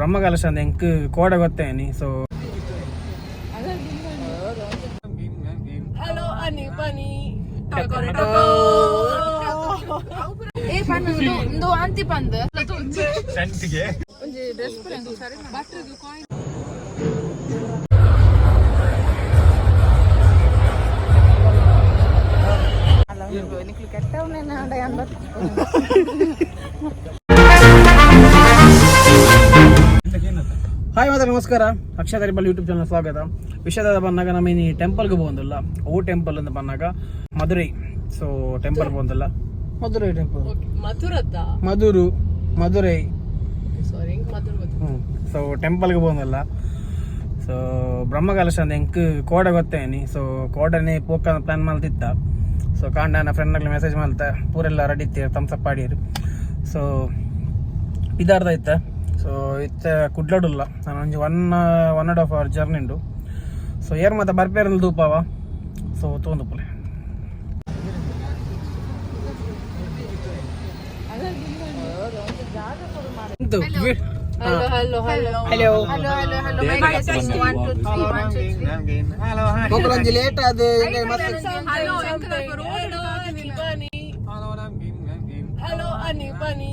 ಬ್ರಹ್ಮಕಲಶ ಅಂತ ಎಂಕ್ ಕೋಡೆ ಗೊತ್ತೇನಿ ಸೊ Halo Ani Pani. ఏ ಹಾಯ್ ಮಾತ್ರ ನಮಸ್ಕಾರ. ಅಕ್ಷಯ ತರಿಬಲ್ ಯೂಟ್ಯೂಬ್ ಚಾನಲ್ ಸ್ವಾಗತ. ವಿಷಯದ ಬಂದಾಗ ನಮ್ಮ ಟೆಂಪಲ್ ಟೆಂಪಲ್ಗೆ ಬಂದಿಲ್ಲ. ಓ ಟೆಂಪಲ್ ಅಂತ ಬಂದಾಗ ಮಧುರೈ. ಸೊ ಟೆಂಪಲ್ ಬಂದಿಲ್ಲ. ಮಧುರೈ ಟೆಂಪಲ್. ಮಧುರು ಮಧುರೈ. ಸೊ ಟೆಂಪಲ್ಗೆ ಬಂದಿಲ್ಲ. ಸೊ ಬ್ರಹ್ಮಕಲಶ ಅಂತ ಎಂಕ್ ಕೋಡ ಗೊತ್ತೇನಿ ಸೊ ಕೋಡನೇ ಪೋಕ ಪ್ಲಾನ್ ಮಾಡ್ತಿದ್ದ. ಸೊ ಕಾಂಡ ನನ್ನ ಫ್ರೆಂಡ್ನಾಗ್ಲಿ ಮೆಸೇಜ್ ಮಾಡ್ತಾ ಪೂರೆಲ್ಲ ರೆಡಿ ಇತ್ತು ತಮ್ಸಪ್ ಪಾಡಿರು ಸೊ ಇದಾರ್ದ ಇತ್ತ ಸೊ ಇತ್ತ ಕುಡ್ಲಡುಲ್ಲ. ನಾನು ಒಂಜಿ one one and half hour journey ಉಂಡು ಸೊ ಏರ್ ಮತ್ತೆ ಬರ್ಪೇರಲ್ಲಿ ದೂಪಾವ ಸೊ ತೊಂದು ಪುಲೆ. ಆದ ಹಲೋ ಅನಿ ಬನಿ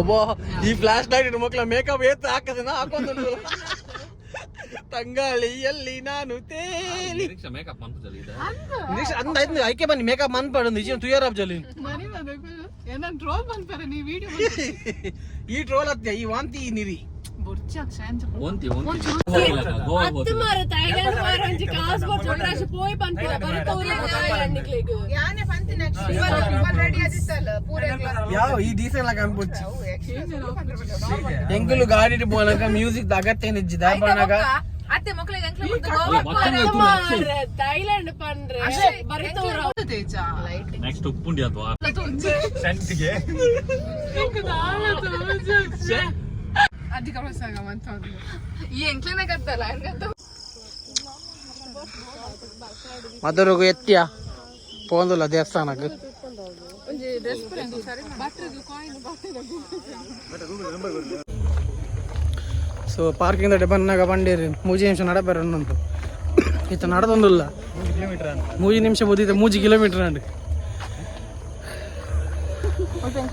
ಒಬ್ಬ ಈ ಫ್ಲಾಶ್ ಲೈಟ್ ಮಕ್ಕಳ ಮೇಕಪ್ ಏತ್ ಹಾಕದನ್ನ ಹಾಕೊಂಡು ತಂಗಾಳಿಯಲ್ಲಿ ನಾನು ತೇಲಿ. ನಿರೀಕ್ಷೆ ಅಂದ ಆಯ್ತು ಐಕೆ ಬನ್ನಿ ಮೇಕಪ್ ಮನ್ಪಡ ನಿಜ ತುಯರ್ ಆಫ್ ಜಲಿ ಈ ಟ್ರೋಲ್ ಹತ್ಯ ಈ ವಾಂತಿ ಈ ನಿರಿ. ಬೊರ್ಚ ಕ್ಷಾಂಚ ಯಾವ ಈ ಡೀಸೆಲ್ ಅನ್ಪೊಚ್ಚಿ ಎಂಕುಲು ಗಾಡಿ ಬೋನಕ ಮ್ಯೂಸಿಕ್ ಅಗತ್ಯ ನಿಜ್ಜಿದ ಬಣ್ಣಗ ಅತ್ತೆ ಮಕ್ಕಳಿಗೆ ಥೈಲ್ಯಾಂಡ್ ಪಂಡ್ರೆ ಬರೀ ತೋರ ತೇಜ? ನೆಕ್ಸ್ಟ್ ಉಪ್ಪುಂಡಿ ಅಥವಾ? ಸೆಂಟ್ಗೆ ಅಧಿಕ ಪ್ರಸಂಗ ಮಂತಂದು ಈ ಎಂಕ್ಲೆನೆ ಕತ್ತಲ್ಲ? ಹೆಂಗತ್ತ ಮಧುರಗು ಎತ್ತಿಯ? ಪೋಂದುಲ್ಲ ದೇವಸ್ಥಾನಕ್ಕೆ? ಸೊ ಪಾರ್ಕಿಂಗ್ ದಡೆ ಬಂದಾಗ ಬಂಡೇರಿ. ಮೂಜಿ ನಿಮಿಷ ನಡಬೇರ ಅನ್ನೊಂದು ಈತ ನಡದೊಂದಿಲ್ಲ. ಮೂಜಿ ನಿಮಿಷ ಬೋದಿದ್ದೆ ಮೂಜಿ ಕಿಲೋಮೀಟರ್ ಅಂಡ್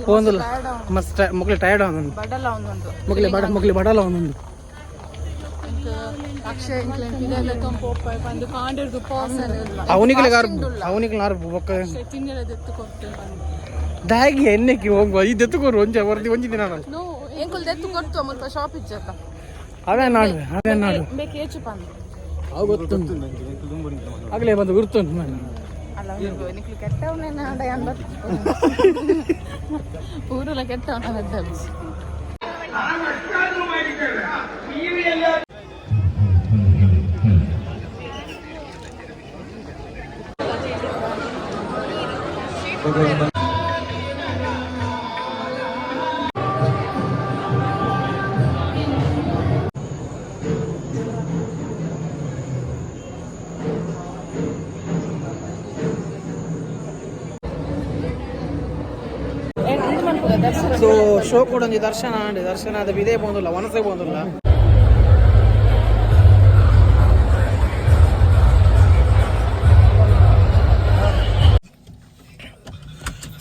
ಹೋಗಿಲ್ಲ ಮಸ್ತ್ ಮಕ್ಳು ಟೈರ್ಡ್ ಅವನೊಂದು ಮಕ್ಳಿ ಬಡ ಮಕ್ಳಿ ಬಡಲ್ಲ ಅವನೊಂದು ದಾಗಿ ಎಣ್ಣೆಕ್ಕೆ ಹೋಗುವ ಇದು ಎತ್ತುಕೋರು ಒಂಜ ವರದಿ ಒಂಜಿ ದಿನ ನಾನು ನೋ ಎಂಕುಲ್ ದೆತ್ತು ಕೊಡ್ತು ಮುಲ್ಪ ಶಾಪ್ ಇಜ್ಜತ್ತ ಅವೇ ನಾಡು ಅವೇ ನಾಡು ಬೇಕು ಏಚು ಪಂದು ಅವು ಗೊತ್ತುಂಟು ಆಗಲೇ ಬಂದು ಗುರ್ತುಂಟು ನಾನು ಅಲ್ಲ ನಿಕ್ಲು ಕೆಟ್ಟವನೇನ ಅನ್ಬ ಊರೆಲ್ಲ ಕೆಟ್ಟವನ ಸೊ ಶೋ ಕೂಡ ಒಂಜಿ ದರ್ಶನ ದರ್ಶನ ಅದು ಇದೇ ಬಂದಿಲ್ಲ ಒನಸೇ ಬಂದಿಲ್ಲ.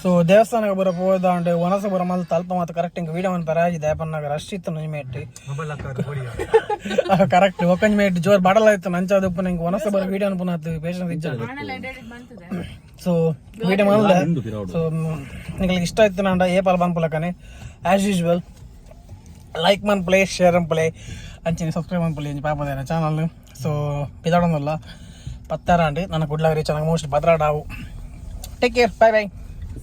ಸೊ ದೇವಸ್ಥಾನಕ್ಕೆ ಬರೋ ಹೋದ ಉಂಟು ಒನಸ ಬರೋ ಮಲ್ ತಲ್ಪ ಮತ್ತು ಕರೆಕ್ಟ್ ಹಿಂಗೆ ವೀಡಿಯೋ ಒಂದು ಪರಾಗಿದೆ ಪನ್ನಾಗ ರಶ್ ಇತ್ತು ನಿಜ ಕರೆಕ್ಟ್ ಒಕ್ಕಂಜ್ ಜೋರ್ ಬಡಲ ಇತ್ತು ನಂಚಾದ ಉಪ್ಪು ನಂಗೆ ವನಸಪುರ ವೀಡಿಯೋ ಅನ್ಪುನ ಅದು ಪೇಷಂಟ್ ಇಜ್ಜ ಸೊ ವೀಡಿಯೋ ಮಲ್ಲ ಸೊ ನಿಮಗೆ ಇಷ್ಟ ಆಯ್ತು ನಂಡ. ಏ ಪಾಲ್ ಬಂದ್ಪುಲಕ್ಕನೆ ಆ್ಯಸ್ ಯೂಶ್ವಲ್ ಲೈಕ್ ಮನ್ ಪ್ಲೇ ಶೇರ್ ಪ್ಲೇ. ಅಂಚಿನ ಸಬ್ಸ್ಕ್ರೈಬ್ ಮನ್ ಪ್ಲೇ. ಪಾಪದ ಚಾನಲ್ ಸೊ ಬಿದಾಡೋದಲ್ಲ ಪತ್ತಾರ ಅಂಡಿ. ನನ್ನ ಗುಡ್ಲಾಗ್ರಿ ಚೆನ್ನಾಗಿ most ಪತ್ರಾಡಾವು take care bye bye